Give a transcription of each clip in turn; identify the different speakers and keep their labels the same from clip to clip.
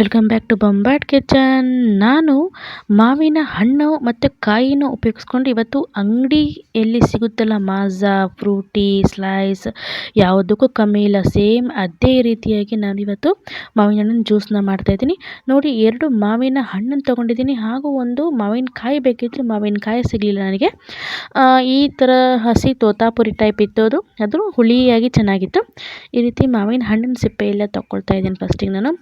Speaker 1: Welcome back to Bombat kitchen ನಾನು ಮಾವಿನ ಹಣ್ಣು ಮತ್ತು ಕಾಯಿನ ಉಪಯೋಗಿಸ್ಕೊಂಡು ಇವತ್ತು ಅಂಗಡಿಯಲ್ಲಿ ಸಿಗುತ್ತಲ್ಲ ಮಾಝಾ ಫ್ರೂಟಿ ಸ್ಲೈಸ್ ಯಾವುದಕ್ಕೂ ಕಮ್ಮಿ ಇಲ್ಲ. ಸೇಮ್ ಅದೇ ರೀತಿಯಾಗಿ ನಾನು ಇವತ್ತು ಮಾವಿನ ಹಣ್ಣಿನ ಜ್ಯೂಸನ್ನ ಮಾಡ್ತಾಯಿದ್ದೀನಿ ನೋಡಿ, ಎರಡು ಮಾವಿನ ಹಣ್ಣನ್ನು ತೊಗೊಂಡಿದ್ದೀನಿ. ಹಾಗೂ ಒಂದು ಮಾವಿನಕಾಯಿ ಬೇಕಿತ್ತು ಮಾವಿನಕಾಯಿ ಸಿಗಲಿಲ್ಲ ನನಗೆ. ಈ ಥರ ಹಸಿ ತೋತಾಪುರಿ ಟೈಪ್ ಇತ್ತು ಅದು ಅದು ಹುಳಿಯಾಗಿ ಚೆನ್ನಾಗಿತ್ತು. ಈ ರೀತಿ ಮಾವಿನ ಹಣ್ಣಿನ ಸಿಪ್ಪೆ ಎಲ್ಲ ತೊಗೊಳ್ತಾ ಇದ್ದೀನಿ ಫಸ್ಟಿಗೆ ನಾನು.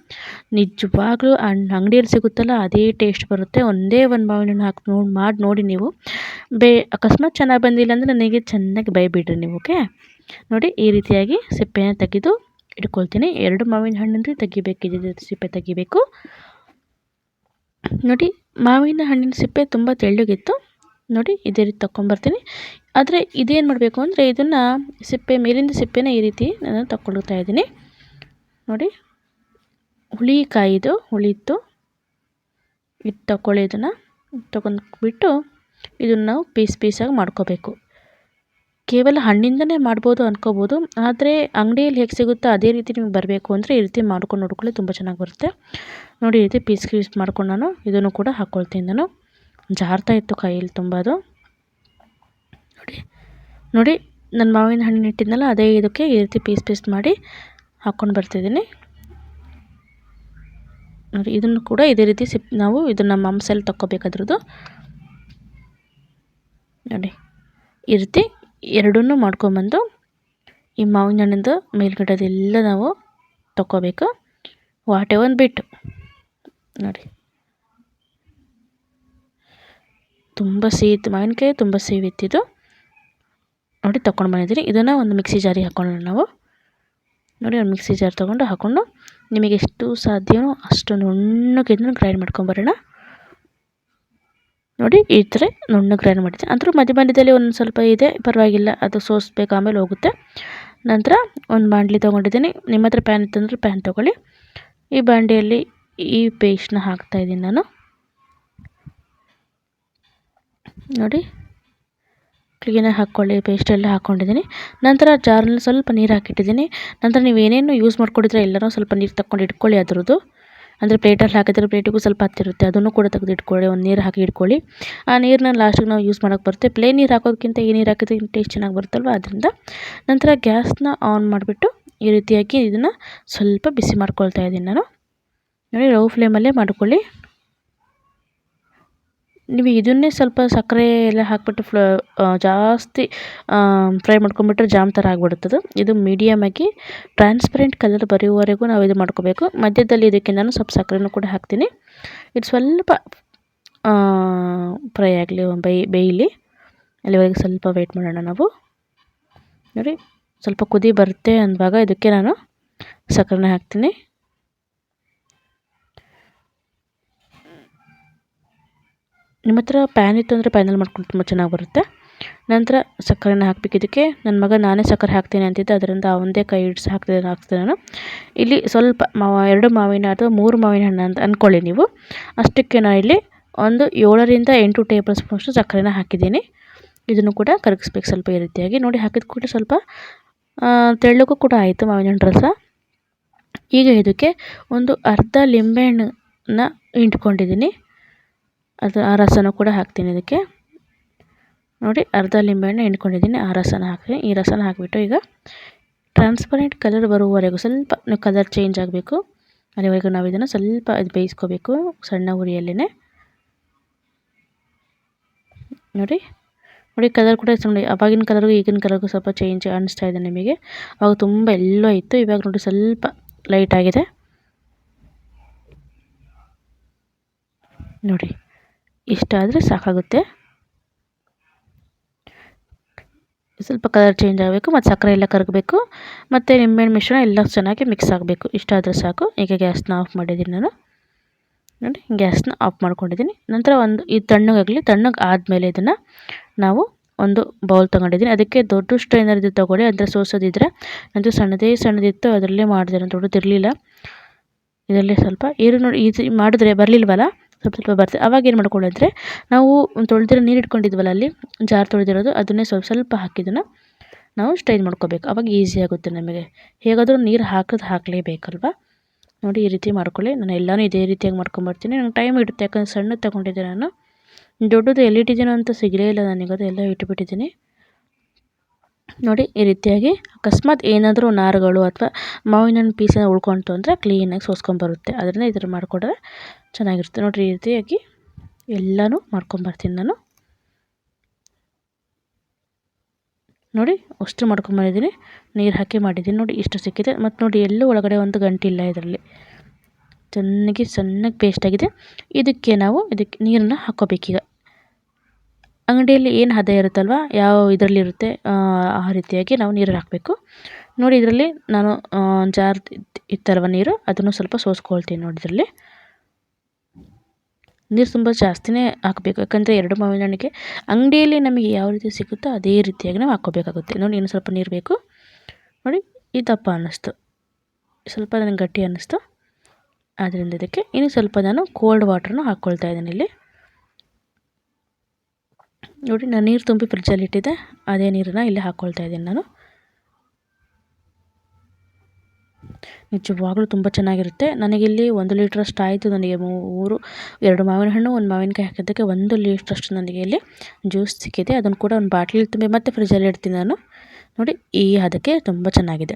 Speaker 1: ನಿಜವಾಗ್ಲೂ ಅಂಗಡಿಯಲ್ಲಿ ಸಿಗುತ್ತಲ್ಲ ಅದೇ ಟೇಸ್ಟ್ ಬರುತ್ತೆ. ಒಂದೇ ಒಂದು ಮಾವಿನ ಹಣ್ಣು ಹಾಕಿ ನೋಡಿ ಮಾಡಿ ನೋಡಿ ನೀವು. ಬೇ, ಅಕಸ್ಮಾತ್ ಚೆನ್ನಾಗಿ ಬಂದಿಲ್ಲ ಅಂದರೆ ನನಗೆ ಚೆನ್ನಾಗಿ ಬೈಬಿಡ್ರಿ ನೀವು, ಓಕೆ? ನೋಡಿ, ಈ ರೀತಿಯಾಗಿ ಸಿಪ್ಪೆನ ತೆಗೆದು ಇಟ್ಕೊಳ್ತೀನಿ. ಎರಡು ಮಾವಿನ ಹಣ್ಣಿಂದ ತೆಗಿಬೇಕು ಸಿಪ್ಪೆ ತೆಗಿಬೇಕು. ನೋಡಿ, ಮಾವಿನ ಹಣ್ಣಿನ ಸಿಪ್ಪೆ ತುಂಬ ತೆಳ್ಳಗಿತ್ತು. ನೋಡಿ, ಇದೇ ರೀತಿ ತೊಗೊಂಬರ್ತೀನಿ ಆದರೆ ಇದೇನು ಮಾಡಬೇಕು ಅಂದರೆ ಇದನ್ನು ಸಿಪ್ಪೆ ಮೇಲಿಂದ ಸಿಪ್ಪೆನ ಈ ರೀತಿ ನಾನು ತಗೊಳ್ತಾ ಇದ್ದೀನಿ. ನೋಡಿ ಹುಳಿಕಾಯಿದು ಹುಳಿತ್ತು ಇದು ತಗೊಳ್ಳಿ ಇದನ್ನು. ತಗೊಂಡ್ಬಿಟ್ಟು ಇದನ್ನು ನಾವು ಪೀಸ್ ಪೀಸಾಗಿ ಮಾಡ್ಕೋಬೇಕು. ಕೇವಲ ಹಣ್ಣಿಂದಲೇ ಮಾಡ್ಬೋದು ಅಂದ್ಕೋಬೋದು ಆದರೆ ಅಂಗಡಿಯಲ್ಲಿ ಹೇಗೆ ಸಿಗುತ್ತೋ ಅದೇ ರೀತಿ ನಿಮ್ಗೆ ಬರಬೇಕು ಅಂದರೆ ಈ ರೀತಿ ಮಾಡ್ಕೊಂಡು ನೋಡ್ಕೊಳ್ಳಿ, ತುಂಬ ಚೆನ್ನಾಗಿ ಬರುತ್ತೆ. ನೋಡಿ, ಈ ರೀತಿ ಪೀಸ್ ಪೀಸ್ ಮಾಡ್ಕೊಂಡು ನಾನು ಇದನ್ನು ಕೂಡ ಹಾಕ್ಕೊಳ್ತೀನಿ ನಾನು. ಜಾರ್ತಾ ಇತ್ತು ಕೈಯಲ್ಲಿ ತುಂಬ ಅದು. ನೋಡಿ ನೋಡಿ ನನ್ನ ಮಾವಿನ ಹಣ್ಣಿನ ಇಟ್ಟಿದ್ನಲ್ಲ ಅದೇ ಇದಕ್ಕೆ ಈ ರೀತಿ ಪೀಸ್ ಪೀಸ್ ಮಾಡಿ ಹಾಕ್ಕೊಂಡು ಬರ್ತಿದ್ದೀನಿ. ನೋಡಿ, ಇದನ್ನು ಕೂಡ ಇದೇ ರೀತಿ ಸಿಪ್, ನಾವು ಇದನ್ನು ಮಾಂಸಲ್ಲಿ ತಕ್ಕೋಬೇಕಾದ್ರದ್ದು. ನೋಡಿ, ಈ ರೀತಿ ಎರಡನ್ನೂ ಮಾಡ್ಕೊಂಬಂದು ಈ ಮಾವಿನ ಹಣ್ಣಿಂದು ಮೇಲ್ಗಡೆದೆಲ್ಲ ನಾವು ತಕ್ಕೋಬೇಕು. ವಾಟೆ ಒಂದು ಬಿಟ್ಟು. ನೋಡಿ. ತುಂಬ ಸಿಹಿ ಇತ್ತು ಮಾವಿನಕಾಯಿ ತುಂಬ ಸಿಹಿ ಇತ್ತಿದ್ದು ನೋಡಿ ತಗೊಂಡು ಬಂದಿದ್ದೀನಿ. ಇದನ್ನು ಒಂದು ಮಿಕ್ಸಿ ಜಾರಿಗೆ ಹಾಕ್ಕೊಳ್ಳೋಣ ನಾವು. ನೋಡಿ, ಒಂದು ಮಿಕ್ಸಿ ಜಾರ್ ತೊಗೊಂಡು ಹಾಕ್ಕೊಂಡು ನಿಮಗೆ ಎಷ್ಟು ಸಾಧ್ಯವೋ ಅಷ್ಟು ನುಣ್ಣಗೆ ಇದನ್ನು ಗ್ರೈಂಡ್ ಮಾಡ್ಕೊಂಬರೋಣ ನೋಡಿ, ಈ ಥರ ನುಣ್ಣಗೆ ಗ್ರೈಂಡ್ ಮಾಡಿದೆ ಅಂದರೂ ಮಧ್ಯ ಮಧ್ಯದಲ್ಲಿ ಒಂದು ಸ್ವಲ್ಪ ಇದೆ, ಪರವಾಗಿಲ್ಲ, ಅದು ಸೋಸ್ಬೇಕು ಆಮೇಲೆ ಹೋಗುತ್ತೆ. ನಂತರ ಒಂದು ಬಾಂಡ್ಲಿ ತೊಗೊಂಡಿದ್ದೀನಿ. ನಿಮ್ಮ ಹತ್ರ ಪ್ಯಾನ್ ಇತ್ತಂದ್ರೆ ಪ್ಯಾನ್ ತೊಗೊಳ್ಳಿ. ಈ ಬಾಂಡಿಯಲ್ಲಿ ಈ ಪೇಸ್ಟ್ನ ಹಾಕ್ತಾಯಿದ್ದೀನಿ ನಾನು. ನೋಡಿ ಕ್ಲೀನಾಗಿ ಹಾಕ್ಕೊಳ್ಳಿ ಪೇಸ್ಟೆಲ್ಲ ಹಾಕ್ಕೊಂಡಿದ್ದೀನಿ ನಂತರ ಜಾರಲ್ಲಿ ಸ್ವಲ್ಪ ನೀರು ಹಾಕಿಟ್ಟಿದ್ದೀನಿ. ನಂತರ ನೀವು ಏನೇನು ಯೂಸ್ ಮಾಡ್ಕೊಂಡಿದ್ರೆ ಎಲ್ಲರೂ ಸ್ವಲ್ಪ ನೀರು ತಗೊಂಡು ಇಟ್ಕೊಳ್ಳಿ ಅದ್ರದ್ದು. ಅಂದರೆ ಪ್ಲೇಟಲ್ಲಿ ಹಾಕಿದ್ರೆ ಪ್ಲೇಟಿಗೂ ಸ್ವಲ್ಪ ಹತ್ತಿರುತ್ತೆ, ಅದನ್ನು ಕೂಡ ತೆಗೆದು ಇಟ್ಕೊಳ್ಳಿ, ಒಂದು ನೀರು ಹಾಕಿ ಇಟ್ಕೊಳ್ಳಿ. ಆ ನೀರನ್ನ ಲಾಸ್ಟಿಗೆ ನಾವು ಯೂಸ್ ಮಾಡೋಕ್ಕೆ ಬರುತ್ತೆ. ಪ್ಲೇನ್ ನೀರು ಹಾಕೋದಕ್ಕಿಂತ ಈ ನೀರು ಹಾಕಿದ್ರೆ ಟೇಸ್ಟ್ ಚೆನ್ನಾಗಿ ಬರುತ್ತಲ್ವ? ಅದರಿಂದ ನಂತರ ಗ್ಯಾಸ್ನ ಆನ್ ಮಾಡಿಬಿಟ್ಟು ಈ ರೀತಿಯಾಗಿ ಇದನ್ನು ಸ್ವಲ್ಪ ಬಿಸಿ ಮಾಡ್ಕೊಳ್ತಾ ಇದ್ದೀನಿ ನಾನು. ನೋಡಿ ಲೋ ಫ್ಲೇಮಲ್ಲೇ ಮಾಡ್ಕೊಳ್ಳಿ. ನೀವು ಇದನ್ನೇ ಸ್ವಲ್ಪ ಸಕ್ಕರೆ ಎಲ್ಲ ಹಾಕಿಬಿಟ್ಟು ಫ್ಲ ಜಾಸ್ತಿ ಫ್ರೈ ಮಾಡ್ಕೊಂಬಿಟ್ರೆ ಜಾಮ್ ಥರ ಆಗಿಬಿಡುತ್ತದು. ಇದು ಮೀಡಿಯಮಾಗಿ ಟ್ರಾನ್ಸ್ಪರೆಂಟ್ ಕಲರ್ ಬರೆಯುವವರೆಗೂ ನಾವು ಇದು ಮಾಡ್ಕೋಬೇಕು. ಮಧ್ಯದಲ್ಲಿ ಇದಕ್ಕೆ ನಾನು ಸ್ವಲ್ಪ ಸಕ್ಕರೆನೂ ಕೂಡ ಹಾಕ್ತೀನಿ. ಇದು ಸ್ವಲ್ಪ ಫ್ರೈ ಆಗಲಿ, ಬೈ, ಬೇಯಲಿ. ಅಲ್ಲಿವರೆಗೆ ಸ್ವಲ್ಪ ವೆಯ್ಟ್ ಮಾಡೋಣ ನಾವು. ನೋಡಿ, ಸ್ವಲ್ಪ ಕುದಿ ಬರುತ್ತೆ ಅಂದಾಗ ಇದಕ್ಕೆ ನಾನು ಸಕ್ಕರೆನ ಹಾಕ್ತೀನಿ. ನಿಮ್ಮ ಹತ್ರ ಪ್ಯಾನ್ ಇತ್ತು ಅಂದರೆ ಪ್ಯಾನಲ್ಲಿ ಮಾಡ್ಕೊಂಡು ತುಂಬ ಚೆನ್ನಾಗಿ ಬರುತ್ತೆ. ನಂತರ ಸಕ್ಕರೆನ ಹಾಕ್ಬೇಕು. ಇದಕ್ಕೆ ನನ್ನ ಮಗ ನಾನೇ ಸಕ್ಕರೆ ಹಾಕ್ತೀನಿ ಅಂತಿದ್ದೆ. ಅದರಿಂದ ಅವನದೇ ಕೈ ಹಿಡ್ಸಿ ಹಾಕ್ತಿದ್ದೆ ಹಾಕ್ತಿದ್ದೆ ನಾನು. ಇಲ್ಲಿ ಸ್ವಲ್ಪ ಮಾವ, ಎರಡು ಮಾವಿನ ಅಥವಾ ಮೂರು ಮಾವಿನ ಹಣ್ಣು ಅಂತ ಅಂದ್ಕೊಳ್ಳಿ ನೀವು. ಅಷ್ಟಕ್ಕೆ ನಾನು ಇಲ್ಲಿ ಒಂದು ಏಳರಿಂದ ಎಂಟು ಟೇಬಲ್ ಸ್ಪೂನ್ಷ್ಟು ಸಕ್ಕರೆನ ಹಾಕಿದ್ದೀನಿ. ಇದನ್ನು ಕೂಡ ಕರಗಿಸ್ಬೇಕು ಸ್ವಲ್ಪ ಈ ರೀತಿಯಾಗಿ. ನೋಡಿ, ಹಾಕಿದ ಕೂಡ ಸ್ವಲ್ಪ ತೆಳ್ಳಗೂ ಕೂಡ ಆಯಿತು ಮಾವಿನ ಹಣ್ಣು ರಸ. ಈಗ ಇದಕ್ಕೆ ಒಂದು ಅರ್ಧ ಲಿಂಬೆಹಣ್ಣನ್ನ ಹಿಂಡ್ಕೊಂಡಿದ್ದೀನಿ ಅದು ಆ ರಸನೂ ಕೂಡ ಹಾಕ್ತೀನಿ ಇದಕ್ಕೆ. ನೋಡಿ, ಅರ್ಧ ಲಿಂಬೆಹಣ್ಣು ಹಿಂಡ್ಕೊಂಡಿದ್ದೀನಿ, ಆ ರಸನ ಹಾಕಿ ಈ ರಸನ ಹಾಕಿಬಿಟ್ಟು ಈಗ ಟ್ರಾನ್ಸ್ಪರೆಂಟ್ ಕಲರ್ ಬರುವವರೆಗೂ ಸ್ವಲ್ಪ ಕಲರ್ ಚೇಂಜ್ ಆಗಬೇಕು. ಅಲ್ಲಿವರೆಗೂ ನಾವು ಇದನ್ನು ಸ್ವಲ್ಪ ಇದು ಬೇಯಿಸ್ಕೋಬೇಕು, ಸಣ್ಣ ಉರಿಯಲ್ಲೇ ನೋಡಿ ನೋಡಿ ಕಲರ್ ಕೂಡ ನೋಡಿ. ಅವಾಗಿನ ಕಲರ್ಗೂ ಈಗಿನ ಕಲರ್ಗೂ ಸ್ವಲ್ಪ ಚೇಂಜ್ ಅನಿಸ್ತಾ ಇದೆ ನಿಮಗೆ. ಅವಾಗ ತುಂಬ ಎಲ್ಲೋ ಇತ್ತು, ಇವಾಗ ನೋಡಿ ಸ್ವಲ್ಪ ಲೈಟ್ ಆಗಿದೆ. ನೋಡಿ. ಇಷ್ಟ ಆದರೆ ಸಾಕಾಗುತ್ತೆ. ಸ್ವಲ್ಪ ಕಲರ್ ಚೇಂಜ್ ಆಗಬೇಕು, ಮತ್ತು ಸಕ್ಕರೆ ಎಲ್ಲ ಕರಗಬೇಕು, ಮತ್ತು ನಿಂಬೆಹಣ್ಣು, ಮಿಶ್ರಣ ಎಲ್ಲ ಚೆನ್ನಾಗಿ ಮಿಕ್ಸ್ ಆಗಬೇಕು. ಇಷ್ಟ ಆದರೆ ಸಾಕು. ಈಗ ಗ್ಯಾಸ್ನ ಆಫ್ ಮಾಡಿದ್ದೀನಿ ನಾನು. ನೋಡಿ ಗ್ಯಾಸ್ನ ಆಫ್ ಮಾಡ್ಕೊಂಡಿದ್ದೀನಿ. ನಂತರ ಒಂದು, ಈ ತಣ್ಣಗಾಗಲಿ ತಣ್ಣಗೆ ಆದಮೇಲೆ ಇದನ್ನು ನಾವು ಒಂದು ಬೌಲ್ ತೊಗೊಂಡಿದ್ದೀನಿ. ಅದಕ್ಕೆ ದೊಡ್ಡ ಸ್ಟ್ರೈನರ್ ಇದು ತೊಗೊಳ್ಳಿ, ಅಂದರೆ ಸೋಸೋದಿದ್ರೆ. ನಂತರ ಸಣ್ಣದೇ ಸಣ್ಣದಿತ್ತು, ಅದರಲ್ಲೇ ಮಾಡಿದೆ ನಾನು ದೊಡ್ಡದಿರಲಿಲ್ಲ. ಇದರಲ್ಲೇ ಸ್ವಲ್ಪ ಈರು ನೋಡಿ ಇದು ಮಾಡಿದ್ರೆ ಬರಲಿಲ್ವಲ್ಲ? ಸ್ವಲ್ಪ ಸ್ವಲ್ಪ ಬರ್ತದೆ ಅವಾಗ ಏನು ಮಾಡ್ಕೊಳ್ಳೋದ್ರೆ ನಾವು ತೊಳೆದಿರೋ ನೀರು ಇಟ್ಕೊಂಡಿದ್ವಲ್ಲ ಅಲ್ಲಿ, ಜಾರ್ ತೊಳೆದಿರೋದು, ಅದನ್ನೇ ಸ್ವಲ್ಪ ಸ್ವಲ್ಪ ಹಾಕಿದ್ದನ್ನು ನಾವು ಸ್ಟ್ರೈನ್ ಮಾಡ್ಕೋಬೇಕು. ಅವಾಗ ಈಸಿ ಆಗುತ್ತೆ ನಮಗೆ. ಹೇಗಾದರೂ ನೀರು ಹಾಕೋದು ಹಾಕಲೇಬೇಕಲ್ವ? ನೋಡಿ ಈ ರೀತಿ ಮಾಡ್ಕೊಳ್ಳಿ. ನಾನು ಎಲ್ಲನೂ ಇದೇ ರೀತಿಯಾಗಿ ಮಾಡ್ಕೊಂಬರ್ತೀನಿ. ನಂಗೆ ಟೈಮ್ ಇಡುತ್ತೆ ಯಾಕಂದರೆ ಸಣ್ಣದು ತೊಗೊಂಡಿದ್ದೆ ನಾನು. ದೊಡ್ಡದು ಎಲ್ಲಿಟ್ಟಿದ್ದೀನೋ ಅಂತ ಸಿಗಲೇ ಇಲ್ಲ ನನಗದು. ಎಲ್ಲ ಇಟ್ಬಿಟ್ಟಿದ್ದೀನಿ. ನೋಡಿ, ಈ ರೀತಿಯಾಗಿ ಅಕಸ್ಮಾತ್ ಏನಾದರೂ ನಾರುಗಳು ಅಥವಾ ಮಾವಿನ ಹಣ್ಣು ಪೀಸ್ ಉಳ್ಕೊಂತು ಅಂದರೆ ಕ್ಲೀನಾಗಿ ಸೋಸ್ಕೊಂಬರುತ್ತೆ ಅದರಿಂದ ಈ ಥರ ಚೆನ್ನಾಗಿರುತ್ತೆ. ನೋಡಿರಿ, ಈ ರೀತಿಯಾಗಿ ಎಲ್ಲನೂ ಮಾಡ್ಕೊಂಬರ್ತೀನಿ ನಾನು. ನೋಡಿ, ಅಷ್ಟು ಮಾಡ್ಕೊಂಬಂದಿದ್ದೀನಿ ನೀರು ಹಾಕಿ ಮಾಡಿದ್ದೀನಿ. ನೋಡಿ, ಇಷ್ಟು ಸಿಕ್ಕಿದೆ. ಮತ್ತು ನೋಡಿ, ಎಲ್ಲೂ ಒಳಗಡೆ ಒಂದು ಗಂಟಿಲ್ಲ ಇದರಲ್ಲಿ. ಚೆನ್ನಾಗಿ ಸಣ್ಣಗೆ ಪೇಸ್ಟ್ ಆಗಿದೆ. ಇದಕ್ಕೆ ನಾವು ಇದಕ್ಕೆ ನೀರನ್ನು ಹಾಕ್ಕೋಬೇಕೀಗ. ಅಂಗಡಿಯಲ್ಲಿ ಏನು ಹದ ಇರುತ್ತಲ್ವ? ಯಾವ ಇದರಲ್ಲಿ ಇರುತ್ತೆ, ಆ ರೀತಿಯಾಗಿ ನಾವು ನೀರು ಹಾಕಬೇಕು. ನೋಡಿ ಇದರಲ್ಲಿ ನಾನು ಜಾರ್ ಇತ್ತಲ್ವ ನೀರು? ಅದನ್ನು ಸ್ವಲ್ಪ ಸೋಸ್ಕೊಳ್ತೀನಿ ನೋಡಿ ಇದರಲ್ಲಿ. ನೀರು ತುಂಬ ಜಾಸ್ತಿನೇ ಹಾಕಬೇಕು. ಯಾಕಂದರೆ ಎರಡು ಮಾವಿನ ಹಣ್ಣಿಗೆ ಅಂಗಡಿಯಲ್ಲಿ ನಮಗೆ ಯಾವ ರೀತಿ ಸಿಗುತ್ತೋ ಅದೇ ರೀತಿಯಾಗಿ ನಾವು ಹಾಕೋಬೇಕಾಗುತ್ತೆ ನೋಡಿ, ಇನ್ನು ಸ್ವಲ್ಪ ನೀರು ಬೇಕು. ನೋಡಿ ಈ ದಪ್ಪ ಅನ್ನಿಸ್ತು. ಸ್ವಲ್ಪ ನನಗೆ ಗಟ್ಟಿ ಅನ್ನಿಸ್ತು. ಆದ್ದರಿಂದ ಇದಕ್ಕೆ ಇನ್ನು ಸ್ವಲ್ಪ ನಾನು ಕೋಲ್ಡ್ ವಾಟ್ರನ್ನು ಹಾಕ್ಕೊಳ್ತಾ ಇದ್ದೀನಿ ಇಲ್ಲಿ. ನೋಡಿ ನಾನು ನೀರು ತುಂಬಿ ಫ್ರಿಜ್ಜಲ್ಲಿ ಇಟ್ಟಿದ್ದೆ. ಅದೇ ನೀರನ್ನು ಇಲ್ಲಿ ಹಾಕ್ಕೊಳ್ತಾ ಇದ್ದೀನಿ ನಾನು. ನಿಜವಾಗ್ಲೂ ತುಂಬ ಚೆನ್ನಾಗಿರುತ್ತೆ. ನನಗಿಲ್ಲಿ ಒಂದು ಲೀಟ್ರಷ್ಟು ಆಯಿತು. ನನಗೆ ಮೂರು, ಎರಡು ಮಾವಿನ ಹಣ್ಣು ಒಂದು ಮಾವಿನಕಾಯಿ ಹಾಕಿದ್ದಕ್ಕೆ ಒಂದು ಲೀಟ್ರಷ್ಟು ನನಗೆ ಇಲ್ಲಿ ಜ್ಯೂಸ್ ಸಿಕ್ಕಿದೆ. ಅದನ್ನು ಕೂಡ ಒಂದು ಬಾಟ್ಲಿಲಿ ತುಂಬಿ ಮತ್ತೆ ಫ್ರಿಜ್ಜಲ್ಲಿ ಇಡ್ತೀನಿ ನಾನು. ನೋಡಿ, ಈ ಅದಕ್ಕೆ ತುಂಬ ಚೆನ್ನಾಗಿದೆ.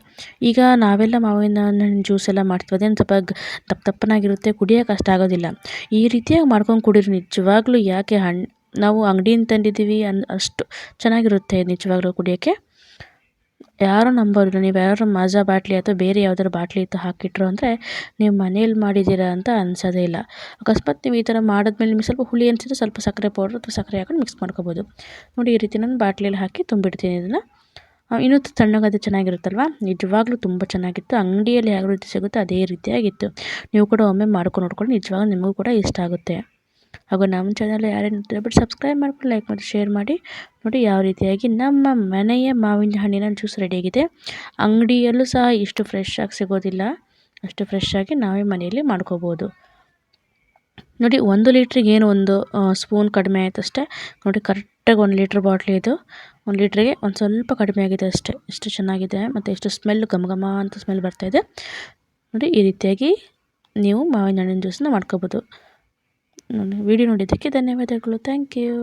Speaker 1: ಈಗ ನಾವೆಲ್ಲ ಮಾವಿನ ಹಣ್ಣು ಜ್ಯೂಸ್ ಎಲ್ಲ ಮಾಡ್ತೀವಿ. ಅದೇನು ಸ್ವಲ್ಪ ದಪ್ಪ ದಪ್ಪನಾಗಿರುತ್ತೆ ಕುಡಿಯೋಕೆ ಕಷ್ಟ ಆಗೋದಿಲ್ಲ ಈ ರೀತಿಯಾಗಿ ಮಾಡ್ಕೊಂಡು ಕುಡಿರಿ. ನಿಜವಾಗ್ಲೂ ಯಾಕೆ ಹಣ್ಣು ನಾವು ಅಂಗಡಿಯಿಂದ ತಂದಿದ್ದೀವಿ ಅನ್, ಅಷ್ಟು ಚೆನ್ನಾಗಿರುತ್ತೆ ನಿಜವಾಗ್ಲೂ ಕುಡಿಯೋಕ್ಕೆ. ಯಾರೂ ನಂಬೋದಿಲ್ಲ ನೀವು ಯಾರು ಮಾಜಾ ಬಾಟ್ಲಿ ಅಥವಾ ಬೇರೆ ಯಾವ್ದಾದ್ರು ಬಾಟ್ಲಿ ಇತ್ತು ಹಾಕಿಟ್ರು ಅಂದರೆ ನೀವು ಮನೇಲಿ ಮಾಡಿದ್ದೀರಾ ಅಂತ ಅನ್ಸೋದೇ ಇಲ್ಲ. ಅಕಸ್ಮಾತ್ ನೀವು ಈ ಥರ ಮಾಡಿದ್ಮೇಲೆ ನಿಮಗೆ ಸ್ವಲ್ಪ ಹುಳಿ ಅನಿಸಿದ್ರೆ ಸ್ವಲ್ಪ ಸಕ್ಕರೆ ಪೌಡ್ರ್ ಅಥವಾ ಸಕ್ಕರೆ ಹಾಕೊಂಡು ಮಿಕ್ಸ್ ಮಾಡ್ಕೋಬೋದು. ನೋಡಿ ಈ ರೀತಿ ನಾನು ಬಾಟ್ಲಿಯಲ್ಲಿ ಹಾಕಿ ತುಂಬಿಡ್ತೀನಿ ಇದನ್ನು. ಇನ್ನೂ ತಣ್ಣಗಾದ್ರೆ ಚೆನ್ನಾಗಿರುತ್ತಲ್ವ? ನಿಜವಾಗ್ಲೂ ತುಂಬ ಚೆನ್ನಾಗಿತ್ತು. ಅಂಗಡಿಯಲ್ಲಿ ಯಾವ ರೀತಿ ಸಿಗುತ್ತೋ ಅದೇ ರೀತಿಯಾಗಿತ್ತು. ನೀವು ಕೂಡ ಒಮ್ಮೆ ಮಾಡ್ಕೊಂಡು ನೋಡ್ಕೊಂಡು ನಿಜವಾಗ್ಲೂ ನಿಮಗೂ ಕೂಡ ಇಷ್ಟ ಆಗುತ್ತೆ. ಹಾಗೂ ನಮ್ಮ ಚಾನಲ್ ಯಾರೇನು ಬಟ್ ಸಬ್ಸ್ಕ್ರೈಬ್ ಮಾಡ್ಕೊಂಡು ಲೈಕ್ ಮಾಡಿ ಶೇರ್ ಮಾಡಿ. ನೋಡಿ ಯಾವ ರೀತಿಯಾಗಿ ನಮ್ಮ ಮನೆಯ ಮಾವಿನ ಹಣ್ಣಿನ ಜ್ಯೂಸ್ ರೆಡಿಯಾಗಿದೆ ಅಂಗಡಿಯಲ್ಲೂ ಸಹ ಇಷ್ಟು ಫ್ರೆಶ್ ಆಗಿ ಸಿಗೋದಿಲ್ಲ. ಅಷ್ಟು ಫ್ರೆಶ್ ಆಗಿ ನಾವೇ ಮನೆಯಲ್ಲಿ ಮಾಡ್ಕೋಬೋದು. ನೋಡಿ ಒಂದು ಲೀಟ್ರಿಗೆ ಏನು ಒಂದು ಸ್ಪೂನ್ ಕಡಿಮೆ ಆಯಿತು ಅಷ್ಟೇ. ನೋಡಿ ಕರೆಕ್ಟಾಗಿ ಒಂದು ಲೀಟ್ರ್ ಬಾಟ್ಲಿ ಇದು. ಒಂದು ಲೀಟ್ರಿಗೆ ಒಂದು ಸ್ವಲ್ಪ ಕಡಿಮೆ ಆಗಿದೆ ಅಷ್ಟೇ. ಎಷ್ಟು ಚೆನ್ನಾಗಿದೆ ಮತ್ತು ಎಷ್ಟು ಸ್ಮೆಲ್ ಘಮ ಘಮ ಅಂತ ಸ್ಮೆಲ್ ಬರ್ತಾಯಿದೆ ನೋಡಿ ಈ ರೀತಿಯಾಗಿ ನೀವು ಮಾವಿನ ಹಣ್ಣಿನ ಜ್ಯೂಸನ್ನ ಮಾಡ್ಕೋಬೋದು. ವಿಡಿಯೋ ನೋಡಿದ್ದಕ್ಕೆ ಧನ್ಯವಾದಗಳು. Thank you